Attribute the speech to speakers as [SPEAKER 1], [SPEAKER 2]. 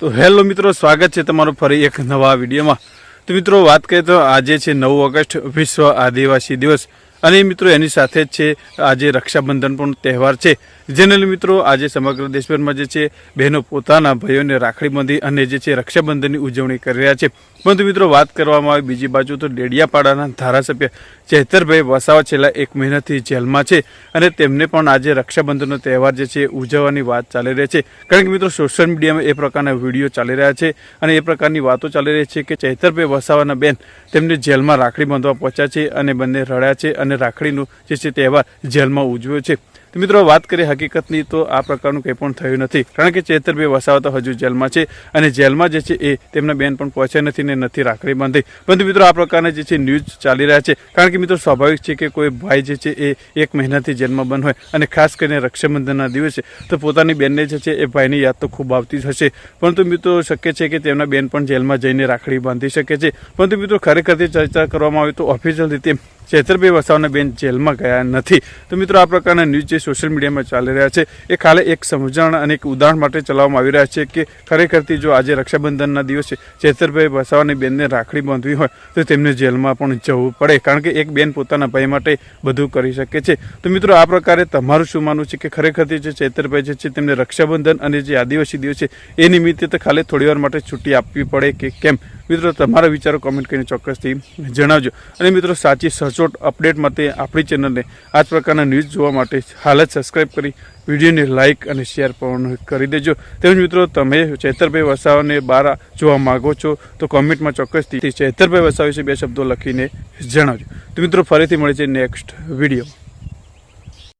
[SPEAKER 1] તો હેલો મિત્રો, સ્વાગત છે તમારું ફરી એક નવા વિડીયોમાં. તો મિત્રો, વાત કરીએ તો આજે છે નવ ઓગસ્ટ, વિશ્વ આદિવાસી દિવસ. અને મિત્રો, એની સાથે જ છે આજે રક્ષાબંધન પણ તહેવાર છે. જેને મિત્રો, આજે સમગ્ર દેશભરમાં જે છે, બહેનો પોતાના ભાઈઓને રાખડી બાંધી અને જે છે, રક્ષાબંધનની ઉજવણી કરી રહ્યા છે. પરંતુ મિત્રો, વાત કરવામાં આવે બીજી બાજુ તો ડેડિયાપાડાના ધારાસભ્ય ચેતરભાઈ વસાવા છેલ્લા એક મહિનાથી જેલમાં છે અને તેમને પણ આજે રક્ષાબંધનનો તહેવાર જે છે, ઉજવવાની વાત ચાલી રહી છે. કારણ કે મિત્રો, સોશિયલ મીડિયામાં એ પ્રકારના વીડિયો ચાલી રહ્યા છે અને એ પ્રકારની વાતો ચાલી રહી છે કે ચેતરભાઈ વસાવાના બેન તેમને જેલમાં રાખડી બાંધવા પહોંચ્યા છે અને બંને રડ્યા છે અને રાખડીનું જે છે તહેવાર જેલમાં ઉજવ્યો છે. તો મિત્રો, વાત કરીએ હકીકતની, તો આ પ્રકારનું કંઈ પણ થયું નથી. કારણ કે ચેતરભાઈ વસાવા તો હજુ જેલમાં છે અને જેલમાં જે છે એ તેમના બેન પણ પહોંચ્યા નથી ને નથી રાખડી બાંધી. પરંતુ મિત્રો, આ પ્રકારના જે છે ન્યૂઝ ચાલી રહ્યા છે. કારણ કે મિત્રો, સ્વાભાવિક છે કે કોઈ ભાઈ જે છે એ એક મહિનાથી જેલમાં બંધ હોય અને ખાસ કરીને રક્ષાબંધનના દિવસે, તો પોતાની બેનને જે છે એ ભાઈની યાદ તો ખૂબ આવતી જ હશે. પરંતુ મિત્રો, શક્ય છે કે તેમના બેન પણ જેલમાં જઈને રાખડી બાંધી શકે છે. પરંતુ મિત્રો ખરેખરથી ચર્ચા કરવામાં આવે તો ઓફિશિયલ રીતે ચેતરભાઈ વસાવના બેન જેલમાં ગયા નથી. તો મિત્રો, આ પ્રકારના ન્યૂઝ સોશિયલ મીડિયામાં ચાલી રહ્યા છે, એ ખાલી એક સમજણ અને એક ઉદાહરણ માટે ચલાવવામાં આવી રહ્યા છે કે ખરેખરથી જો આજે રક્ષાબંધનના દિવસે ચેતરભાઈ વસાવાની બેનને રાખડી બાંધવી હોય, તો તેમને જેલમાં પણ જવું પડે, કારણ કે એક બેન પોતાના ભાઈ માટે બધું કરી શકે છે. તો મિત્રો, આ પ્રકારે તમારું શું માનવું છે કે ખરેખરથી જે ચેતરભાઈ જે છે, તેમને રક્ષાબંધન અને જે આદિવાસી દિવસ છે એ નિમિત્તે તો ખાલી થોડીવાર માટે છુટ્ટી આપવી પડે કે કેમ? મિત્રો, તમારા વિચારો કોમેન્ટ કરીને ચોક્કસથી જણાવજો. અને મિત્રો, સાચી સચોટ અપડેટ માટે આપણી ચેનલને આ જ પ્રકારના ન્યૂઝ જોવા માટે હાલ જ સબસ્ક્રાઈબ કરી, વિડીયોને લાઇક અને શેર પણ કરી દેજો. તેમજ મિત્રો, તમે ચેતરભાઈ વસાવાને બહાર જોવા માગો છો, તો કોમેન્ટમાં ચોક્કસથી ચેતરભાઈ વસાવા વિશે બે શબ્દો લખીને જણાવજો. તો મિત્રો, ફરીથી મળે છે નેક્સ્ટ વીડિયો